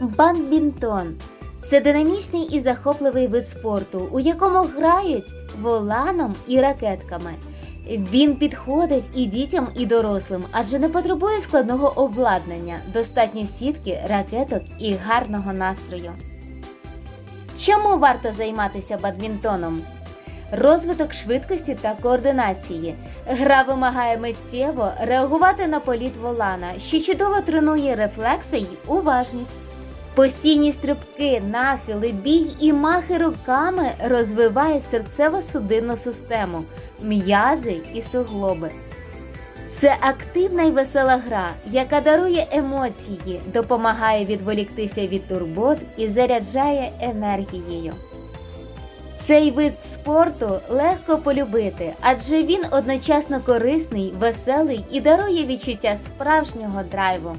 Бадмінтон це динамічний і захопливий вид спорту, у якому грають воланом і ракетками. Він підходить і дітям, і дорослим, адже не потребує складного обладнання, достатньо сітки, ракеток і гарного настрою. Чому варто займатися бадмінтоном? Розвиток швидкості та координації. Гра вимагає миттєво реагувати на політ волана, що чудово тренує рефлекси й уважність. Постійні стрибки, нахили, бій і махи руками розвивають серцево-судинну систему, м'язи і суглоби. Це активна і весела гра, яка дарує емоції, допомагає відволіктися від турбот і заряджає енергією. Цей вид спорту легко полюбити, адже він одночасно корисний, веселий і дарує відчуття справжнього драйву.